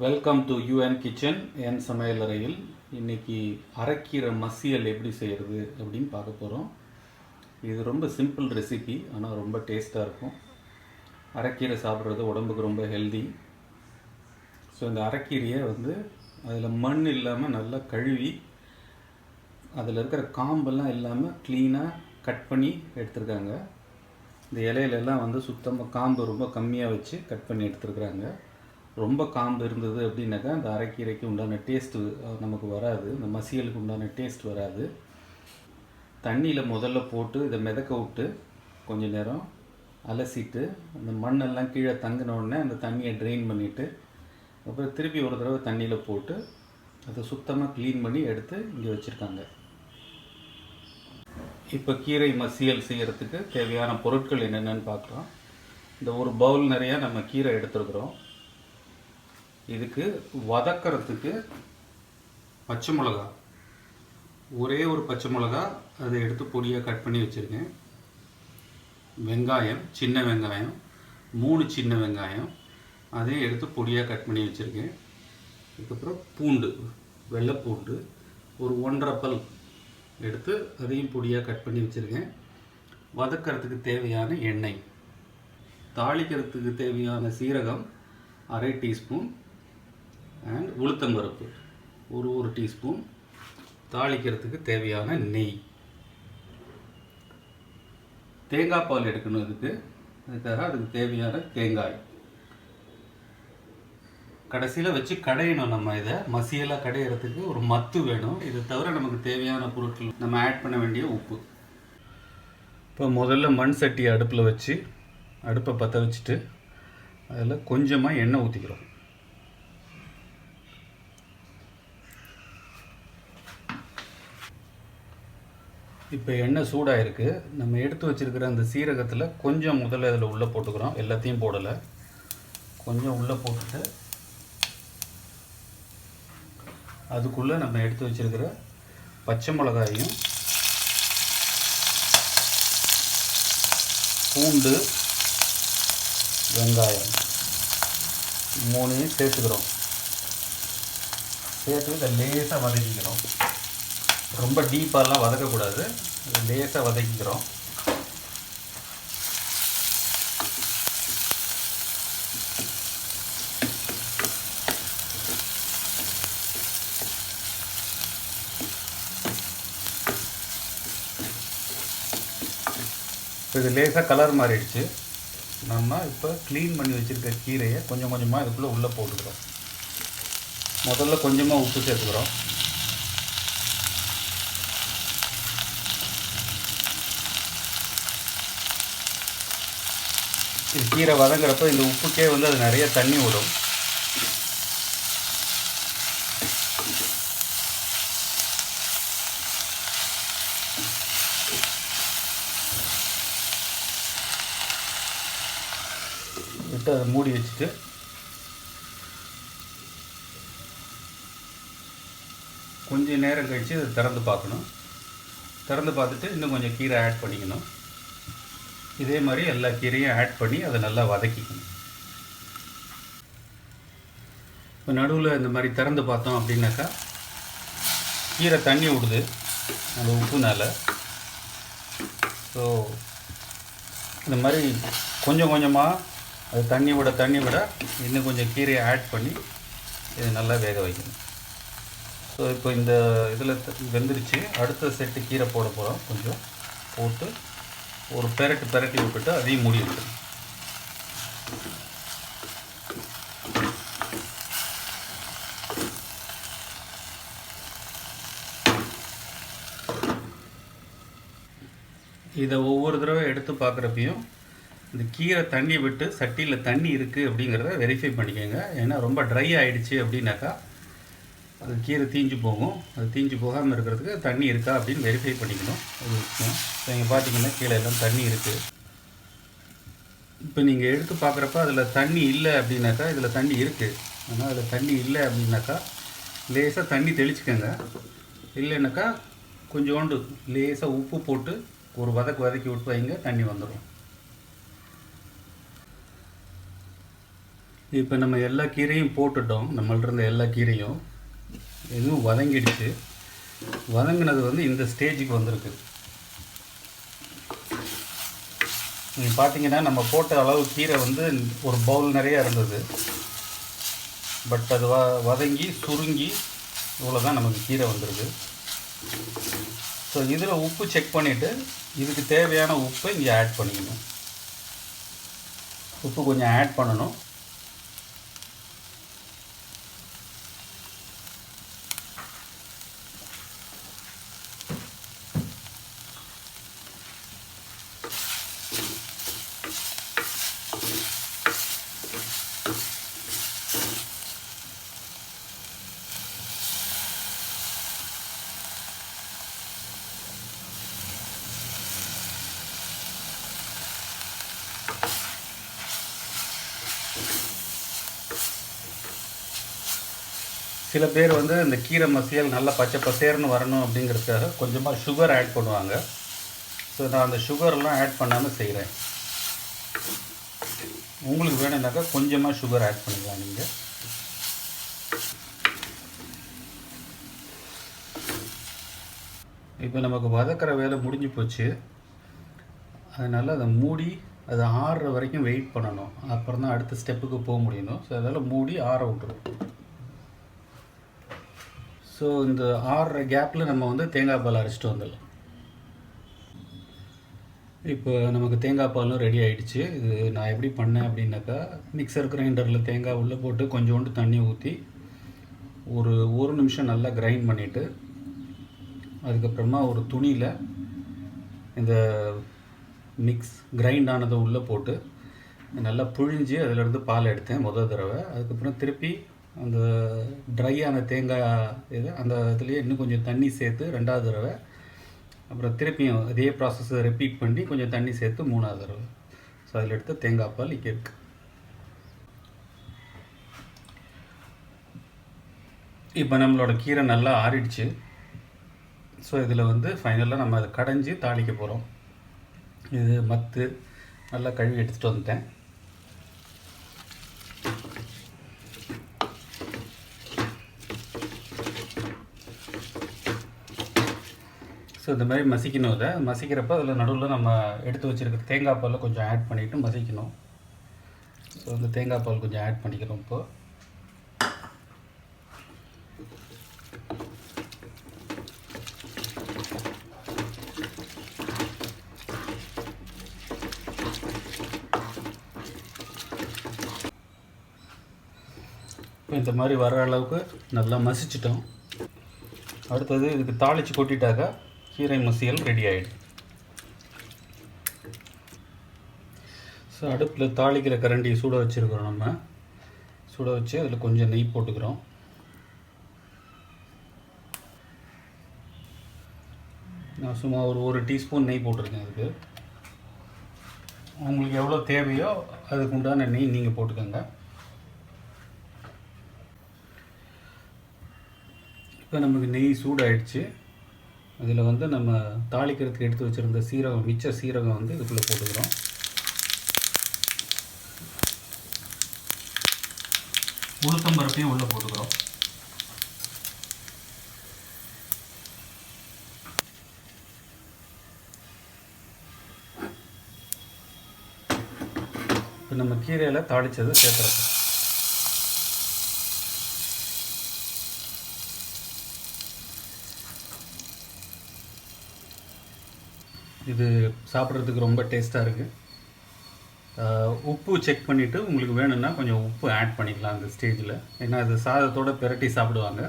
Welcome to UN kitchen என் சமையலறையில். இன்னைக்கு அரைக்கீரை மசியல் எப்படி செய்கிறது அப்படின்னு பார்க்க போகிறோம் இது ரொம்ப சிம்பிள் ரெசிபி ஆனால் ரொம்ப டேஸ்ட்டாக இருக்கும். அரைக்கீரை சாப்பிட்றது உடம்புக்கு ரொம்ப ஹெல்தி ஸோ இந்த அரைக்கீரையை வந்து அதில் மண் இல்லாமல் நல்லா கழுவி அதில் இருக்கிற காம்பெல்லாம் இல்லாமல் க்ளீனாக கட் பண்ணி எடுத்திருக்காங்க. இந்த இலையிலெல்லாம் வந்து சுத்தமாக காம்பு ரொம்ப கம்மியாக வச்சு கட் பண்ணி எடுத்துருக்குறாங்க. ரொம்ப காம்பு இருந்தது அப்படின்னாக்கா அந்த அரைக்கீரைக்கு உண்டான டேஸ்ட்டு நமக்கு வராது. இந்த மசியலுக்கு உண்டான டேஸ்ட் வராது. தண்ணியில் முதல்ல போட்டு இதை மிதக்க விட்டு கொஞ்ச நேரம் அலசிட்டு அந்த மண்ணெல்லாம் கீழே தங்கின உடனே அந்த தண்ணியை ட்ரெயின் பண்ணிவிட்டு அப்புறம் திருப்பி ஒரு தடவை தண்ணியில் போட்டு அதை சுத்தமாக க்ளீன் பண்ணி எடுத்து இங்கே வச்சுருக்காங்க. இப்போ கீரை மசியல் செய்கிறதுக்கு தேவையான பொருட்கள் என்னென்னு பார்க்குறோம் இந்த ஒரு பவுல் நிறையா நம்ம கீரை எடுத்துருக்குறோம். இதுக்கு வதக்கிறதுக்கு பச்சை மிளகா. ஒரே ஒரு பச்சை மிளகா அதை எடுத்து பொடியாக கட் பண்ணி வச்சுருக்கேன். வெங்காயம் சின்ன வெங்காயம் மூணு சின்ன வெங்காயம் அதையும் எடுத்து பொடியாக கட் பண்ணி வச்சுருக்கேன். அதுக்கப்புறம் பூண்டு வெள்ளைப்பூண்டு ஒரு ஒன்றரை பல் எடுத்து அதையும் பொடியாக கட் பண்ணி வச்சுருக்கேன். வதக்கிறதுக்கு தேவையான எண்ணெய். தாளிக்கிறதுக்கு தேவையான சீரகம் அரை டீஸ்பூன் அண்ட் உளுத்தம்பருப்பு ஒரு ஒரு டீஸ்பூன். தாளிக்கிறதுக்கு தேவையான நெய். தேங்காய் பால் எடுக்கணும் இதுக்கு. அதுக்காக அதுக்கு தேவையான தேங்காய். கடைசியில் வச்சு கடையணும் நம்ம இதை. மசியெல்லாம் கடையிறதுக்கு ஒரு மத்து வேணும். இதை தவிர நமக்கு தேவையான பொருட்கள் நம்ம ஆட் பண்ண வேண்டிய உப்பு. இப்போ முதல்ல மண் சட்டி அடுப்பில் வச்சு அடுப்பை பற்ற வச்சுட்டு அதில் கொஞ்சமாக எண்ணெய் ஊற்றிக்கிறோம் இப்போ எண்ணெய் சூடாக இருக்குது நம்ம எடுத்து வச்சுருக்கிற அந்த சீரகத்தில் கொஞ்சம் முதல்ல இதில் உள்ளே போட்டுக்கிறோம். எல்லாத்தையும் போடலை. கொஞ்சம் உள்ளே போட்டுட்டு அதுக்குள்ளே நம்ம எடுத்து வச்சுருக்கிற பச்சை மிளகாயும் பூண்டு வெங்காயம் மூணையும் சேர்த்துக்கிறோம். சேர்த்து இதை லேசாக வதக்கிக்கிறோம். ரொம்ப டீப்பாலாம் வதக்கக்கூடாது. இதை லேசாக வதக்கிக்கிறோம். இப்போ இது லேசாக கலர் மாறிடுச்சு. நம்ம இப்போ க்ளீன் பண்ணி வச்சுருக்க கீரையை கொஞ்சம் கொஞ்சமாக இதுக்குள்ளே உள்ளே போட்டுக்கிறோம். முதல்ல கொஞ்சமாக உப்பு சேர்த்துக்கிறோம். இது கீரை வதங்குறப்போ இந்த உப்புக்கே வந்து அது நிறைய தண்ணி விடும் விட்டு அதை மூடி வச்சுட்டு கொஞ்சம் நேரம் கழித்து அதை திறந்து பார்க்கணும். திறந்து பார்த்துட்டு இன்னும் கொஞ்சம் கீரை ஆட் பண்ணிக்கணும். இதே மாதிரி எல்லா கீரையும் ஆட் பண்ணி அதை நல்லா வதக்கிக்கணும். இப்போ நடுவில் இந்த மாதிரி திறந்து பார்த்தோம் அப்படின்னாக்கா கீரை தண்ணி விடுது. அந்த உப்புனால் ஸோ இந்த மாதிரி கொஞ்சம் கொஞ்சமாக அது தண்ணி விட தண்ணி விட இன்னும் கொஞ்சம் கீரையை ஆட் பண்ணி இது நல்லா வேக வைக்கணும். ஸோ இப்போ இந்த இதில் வெந்துருச்சு. அடுத்த செட்டு கீரை போட போகிறோம் கொஞ்சம் போட்டு ஒரு பெரட்டு பெரட்டி விட்டுட்டு அதையும் மூடி விட்டுருங்க இதை ஒவ்வொரு தடவை எடுத்து பார்க்குறப்பையும் இந்த கீரை தண்ணி விட்டு சட்டியில் தண்ணி இருக்குது அப்படிங்கிறத வெரிஃபை பண்ணிக்கோங்க. ஏன்னா ரொம்ப ட்ரை ஆகிடுச்சு அப்படின்னாக்கா அது கீரை தீஞ்சு போகும். அது தீஞ்சு போகாமல் இருக்கிறதுக்கு தண்ணி இருக்கா அப்படின்னு வெரிஃபை பண்ணிக்கணும். அது விஷயம் இப்போ நீங்கள் பார்த்தீங்கன்னா கீழே எல்லாம் தண்ணி இருக்குது இப்போ நீங்கள் எடுத்து பார்க்குறப்ப அதில் தண்ணி இல்லை அப்படின்னாக்கா இதில் தண்ணி இருக்குது ஆனால் அதில் தண்ணி இல்லை அப்படின்னாக்கா லேசாக தண்ணி தெளிச்சுக்கோங்க. இல்லைன்னாக்கா கொஞ்சோண்டு லேசாக உப்பு போட்டு ஒரு வதக்கு வதக்கி விட்டு வைங்க தண்ணி வந்துடும் இப்போ நம்ம எல்லா கீரையும் போட்டுட்டோம். நம்மள்ட்ட இருந்த எல்லா கீரையும். எதுவும் வதங்கிடுச்சு. வதங்கினது வந்து இந்த ஸ்டேஜுக்கு வந்திருக்கு. நீங்கள் பார்த்தீங்கன்னா நம்ம போட்ட அளவு கீரை வந்து ஒரு பவுல் நிறைய இருந்தது. பட் அது வ வதங்கி சுருங்கி இவ்வளோ தான் நமக்கு கீரை வந்திருக்கு. ஸோ இதில் உப்பு செக் பண்ணிவிட்டு இதுக்கு தேவையான உப்பை இங்கே ஆட் பண்ணிக்கணும். உப்பு கொஞ்சம் ஆட் பண்ணணும். சில பேர் வந்து இந்த கீரை மசியல் நல்லா பச்சை பசேர்னு வரணும் அப்படிங்கிறதுக்காக கொஞ்சமாக சுகர் ஆட் பண்ணுவாங்க. ஸோ நான் அந்த சுகர்லாம் ஆட் பண்ணாமல் செய்கிறேன் உங்களுக்கு வேணும்னாக்கா கொஞ்சமாக சுகர் ஆட் பண்ணிக்கலாம் நீங்கள் இப்போ நமக்கு வதக்கிற வேலை முடிஞ்சு போச்சு. அதனால் அதை மூடி அது ஆறுற வரைக்கும் வெயிட் பண்ணணும். அப்புறம் தான் அடுத்த ஸ்டெப்புக்கு போக முடியணும். ஸோ அதனால் மூடி ஆற விட்டுரும் ஸோ இந்த ஆறுற கேப்பில் நம்ம வந்து தேங்காய் பால் அரைச்சிட்டு வந்துடலாம். இப்போ நமக்கு தேங்காய் பாலும் ரெடி ஆகிடுச்சு இது நான் எப்படி பண்ணேன் அப்படின்னாக்கா மிக்சர் கிரைண்டரில் தேங்காய் உள்ளே போட்டு கொஞ்சோண்டு தண்ணி ஊற்றி ஒரு ஒரு நிமிஷம் நல்லா கிரைண்ட் பண்ணிவிட்டு அதுக்கப்புறமா ஒரு துணியில் இந்த மிக்ஸ் கிரைண்ட் ஆனதை உள்ளே போட்டு நல்லா புழிஞ்சு அதிலேருந்து பால் எடுத்தேன் முதல் தடவை. அதுக்கப்புறம் திருப்பி அந்த ட்ரையான தேங்காய் இது அந்த இதுலேயே இன்னும் கொஞ்சம் தண்ணி சேர்த்து ரெண்டாவது தடவை அப்புறம் திருப்பியும் அதே ப்ராசஸை ரிப்பீட் பண்ணி கொஞ்சம் தண்ணி சேர்த்து மூணாவது தடவை. ஸோ அதில் எடுத்து தேங்காய் பால் இங்கே இருக்குது இப்போ நம்மளோட கீரை நல்லா ஆறிடுச்சு. ஸோ இதில் வந்து ஃபைனலாக நம்ம அதை கடைஞ்சி தாளிக்க போகிறோம் இது மத்து நல்லா கழுவி எடுத்துகிட்டு வந்துட்டேன். இந்த மாதிரி மசிக்கணும் இதை. மசிக்கிறப்ப அதில் நடுவில் நம்ம எடுத்து வச்சுருக்க தேங்காய் பாலை கொஞ்சம் ஆட் பண்ணிவிட்டு மசிக்கணும். ஸோ இந்த தேங்காய் பால் கொஞ்சம் ஆட் பண்ணிக்கிறோம் இப்போது இப்போ இந்த மாதிரி வர அளவுக்கு நல்லா மசிச்சிட்டோம். அடுத்தது இதுக்கு தாளித்து கொட்டிட்டாக்கா கீரை மசியல் ரெடி ஆகிடும் ஸோ அடுப்பில் தாளிக்கிற கரண்டியை சூட வச்சுருக்கிறோம் நம்ம. சுட வச்சு அதில் கொஞ்சம் நெய் போட்டுக்கிறோம். நான் சும்மா ஒரு ஒரு டீஸ்பூன் நெய் போட்டிருக்கேன் அதுக்கு. உங்களுக்கு எவ்வளோ தேவையோ அதுக்கு உண்டான நெய் நீங்கள் போட்டுக்கோங்க. இப்போ நமக்கு நெய் சூடாயிடுச்சு. இதில் வந்து நம்ம தாளிக்கிறதுக்கு எடுத்து வச்சுருந்த சீரகம் மிச்ச சீரகம் வந்து இதுக்குள்ளே போட்டுக்கிறோம். உளுத்தம்பருப்பையும் உள்ளே போட்டுக்கிறோம். இப்போ நம்ம கீரையில் தாளித்தது சேர்த்துறோம். இது சாப்பிட்றதுக்கு ரொம்ப டேஸ்ட்டாக இருக்குது உப்பு செக் பண்ணிவிட்டு உங்களுக்கு வேணும்னா கொஞ்சம் உப்பு ஆட் பண்ணிக்கலாம் அந்த ஸ்டேஜில் ஏன்னா அது சாதத்தோடு பிரட்டி சாப்பிடுவாங்க.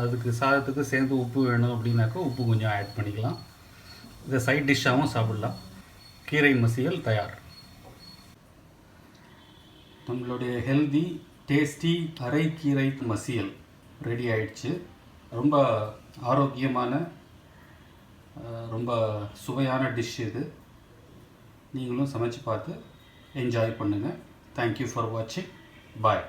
அதுக்கு சாதத்துக்கு சேர்ந்து உப்பு வேணும் அப்படின்னாக்கா உப்பு கொஞ்சம் ஆட் பண்ணிக்கலாம். இதை சைட் டிஷ்ஷாகவும் சாப்பிடலாம். கீரை மசியல் தயார். நம்மளுடைய ஹெல்தி டேஸ்டி அரைக்கீரை மசியல் ரெடி ஆயிடுச்சு. ரொம்ப ஆரோக்கியமான ரொம்ப சுவையான டிஷ் இது. நீங்களும் சமைச்சு பார்த்து என்ஜாய் பண்ணுங்கள் தேங்க்யூ ஃபார் வாட்சிங் பாய்